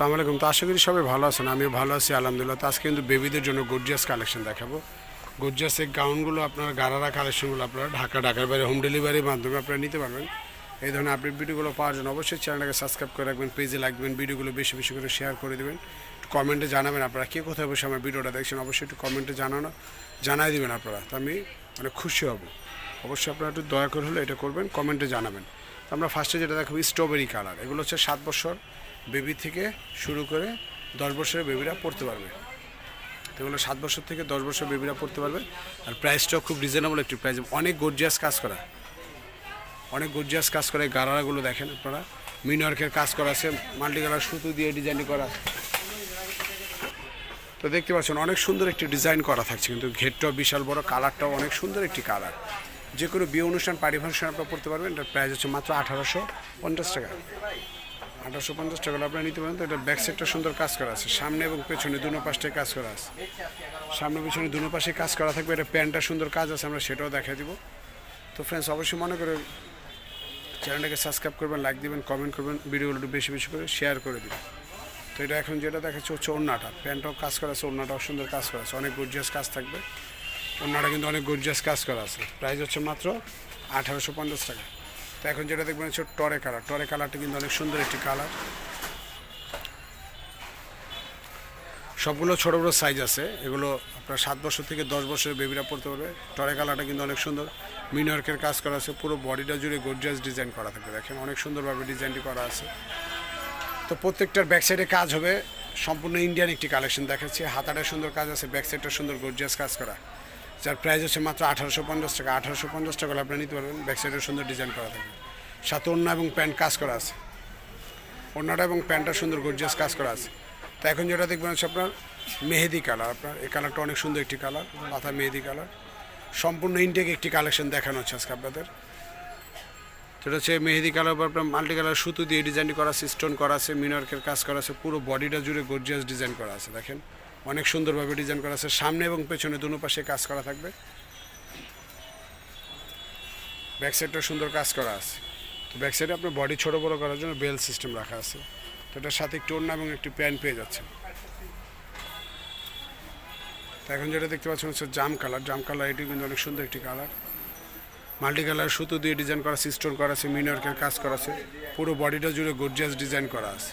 আসসালামু আলাইকুম। তো আশা করি সবাই ভালো আছেন, আমিও ভালো আছি, আলহামদুলিল্লাহ। তো আজকে কিন্তু বেবিদের জন্য গর্জিয়াস কালেকশন দেখাবো। গর্জিয়াসের গাউনগুলো আপনার, গারারা কালেকশনগুলো আপনারা ঢাকা, ঢাকার বাইরে হোম ডেলিভারির মাধ্যমে আপনারা নিতে পারবেন। এই ধরনের আপডেট ভিডিওগুলো পাওয়ার জন্য অবশ্যই চ্যানেলটাকে সাবস্ক্রাইব করে রাখবেন পেজে লাগবেন, ভিডিওগুলো বেশি বেশি করে শেয়ার করে দেবেন। কমেন্টে জানাবেন আপনারা কে কোথায় বসে আমার ভিডিওটা দেখছেন, অবশ্যই একটু কমেন্টে জানানো, জানাই দেবেন আপনারা, তো আমি অনেক খুশি হব। অবশ্যই আপনারা একটু দয়া করে হলে এটা করবেন কমেন্টে জানাবেন। আমরা ফার্স্টে যেটা দেখাবো স্ট্রবেরি কালার এগুলো হচ্ছে সাত বছর। বেবি থেকে শুরু করে দশ বছরের বেবিরা পড়তে পারবে। এগুলো সাত বছর থেকে দশ বছর বেবিরা পড়তে পারবে। আর প্রাইসটাও খুব রিজনেবল একটি প্রাইস অনেক গর্জিয়াস কাজ করা। অনেক গর্জিয়াস কাজ করে। গারারাগুলো দেখেন আপনারা। মিনওয়ার্কের কাজ করা আছে। মাল্টি কালার সুতো দিয়ে ডিজাইন করা। তো দেখতে পাচ্ছেন, অনেক সুন্দর একটি ডিজাইন করা থাকছে। কিন্তু ঘেরটাও বিশাল বড় কালারটাও অনেক সুন্দর একটি কালার যে কোনো বিয়ে অনুষ্ঠান পার্টি ফাংশন আপনারা পড়তে পারবেন। এটার প্রাইস হচ্ছে মাত্র আঠারোশো পঞ্চাশ টাকা। আঠারোশো পঞ্চাশ টাকা আপনারা নিতে পারেন তো? এটা ব্যাক সাইডটা সুন্দর কাজ করা আছে। সামনে এবং পেছনে দুনো পাশটায় কাজ করা আছে। সামনে পেছনে দুনো পাশে কাজ করা থাকবে। এটা প্যান্টটা সুন্দর কাজ আছে, আমরা সেটাও দেখাই দিব। তো ফ্রেন্ডস অবশ্যই মনে করে চ্যানেলটাকে সাবস্ক্রাইব করবেন লাইক দিবেন কমেন্ট করবেন, ভিডিওগুলো একটু বেশি বেশি করে শেয়ার করে দিবেন। তো এটা এখন যেটা দেখাচ্ছে হচ্ছে ওড়নাটা। প্যান্টটাও কাজ করা আছে, ওড়নাটাও সুন্দর কাজ করা আছে। অনেক গর্জিয়াস কাজ থাকবে। ওড়নাটা কিন্তু অনেক গর্জিয়াস কাজ করা আছে। প্রাইস হচ্ছে মাত্র আঠারোশো পঞ্চাশ টাকা। তো এখন যেটা দেখবেন হচ্ছে টরে কালার। টরে কালারটা কিন্তু অনেক সুন্দর একটি কালার। সবগুলো ছোটো বড়ো সাইজ আছে। এগুলো আপনার সাত বছর থেকে দশ বছরের বেবিরা পড়তে পারবে। টরে কালারটা কিন্তু অনেক সুন্দর। মিনওয়ার্কের কাজ করা আছে। পুরো বডিটা জুড়ে গর্জিয়াস ডিজাইন করা থাকবে। দেখেন অনেক সুন্দরভাবে ডিজাইনটি করা আছে। তো প্রত্যেকটার ব্যাক সাইডে কাজ হবে। সম্পূর্ণ ইন্ডিয়ান একটি কালেকশন দেখাচ্ছি। হাতাটা সুন্দর কাজ আছে। ব্যাক সাইডটা সুন্দর গর্জিয়াস কাজ করা। যার প্রাইস হচ্ছে মাত্র আঠারোশো পঞ্চাশ টাকা। আঠারোশো পঞ্চাশ টাকা হলে আপনারা নিতে পারবেন। ব্যাক সাইডে সুন্দর ডিজাইন করা থাকে সাথে ওড়না এবং প্যান্ট কাজ করা আছে। ওড়নাটা এবং প্যান্টটা সুন্দর গর্জিয়াস কাজ করা আছে। তো এখন যেটা দেখবেন হচ্ছে আপনার মেহেদি কালার আপনার এই কালারটা অনেক সুন্দর একটি কালার মাথা মেহেদি কালার সম্পূর্ণ ইনটেক একটি কালেকশন দেখানো হচ্ছে আজকে আপনাদের। সেটা হচ্ছে মেহেদি কালার উপর আপনার মাল্টি কালার সুতো দিয়ে ডিজাইন করা আছে স্টোন করা আছে মিনার্কের কাজ করা আছে, পুরো বডিটা জুড়ে গর্জিয়াস ডিজাইন করা আছে, দেখেন। অনেক সুন্দরভাবে ডিজাইন করা আছে। সামনে এবং পেছনে দুনো পাশে কাজ করা থাকবে। ব্যাক সাইডটা সুন্দর কাজ করা আছে। তো ব্যাক সাইডে আপনার বডি ছোটো বড়ো করার জন্য বেল সিস্টেম রাখা আছে। তো এটার সাথে একটু ওড়না এবং একটি প্যান্ট পেয়ে যাচ্ছে তো এখন যেটা দেখতে পাচ্ছেন হচ্ছে জাম কালার জাম কালার এটি কিন্তু অনেক সুন্দর একটি কালার মাল্টি কালার সুতো দিয়ে ডিজাইন করা আছে করা আছে মিনার্কের কাজ করা আছে। পুরো বডিটা জুড়ে গর্জিয়াস ডিজাইন করা আছে।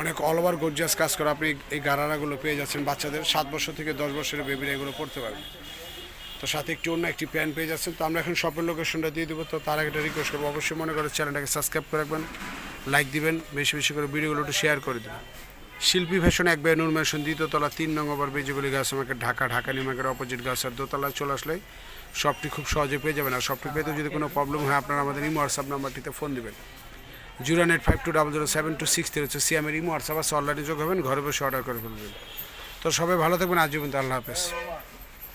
অনেক অল ওভার গর্জিয়াস কাজ করে আপনি এই গারারাগুলো পেয়ে যাচ্ছেন বাচ্চাদের। সাত বছর থেকে দশ বছরের বেবিরা এগুলো পড়তে পারবে। তো সাথে একটি অন্য একটি প্যান্ট পেয়ে যাচ্ছেন। তো আমরা এখন শপের লোকেশনটা দিয়ে দেবো। তো তার একটা রিকোয়েস্ট করব। অবশ্যই মনে করে চ্যানেলটাকে সাবস্ক্রাইব করে রাখবেন লাইক দিবেন, বেশি বেশি করে ভিডিওগুলো একটু শেয়ার করে দেবেন। শিল্পী ফ্যাশন এক ব্যয় নুরমেশন দ্বিতীয়তলা তিন নং ওভার বেজিগুলি গাছ আমাকে ঢাকা ঢাকা নিমাকের অপোজিট গাছের দোতলায় চলে আসলে শপটি খুব সহজে পেয়ে যাবেন। আর শপটি পেতে যদি কোনো প্রবলেম হয়, আপনারা আমাদের ইমো হোয়াটসঅ্যাপ নাম্বারটিতে ফোন দিবেন। Zero nine five two double zero seven two six three হচ্ছে সিএমের ইমো, হোয়াটসঅ্যাপ আছে অনলাইনে যোগ হবেন, ঘরে বসে অর্ডার করে ফেলবেন। তো সবাই ভালো থাকবেন আজ পর্যন্ত আল্লাহ হাফেজ।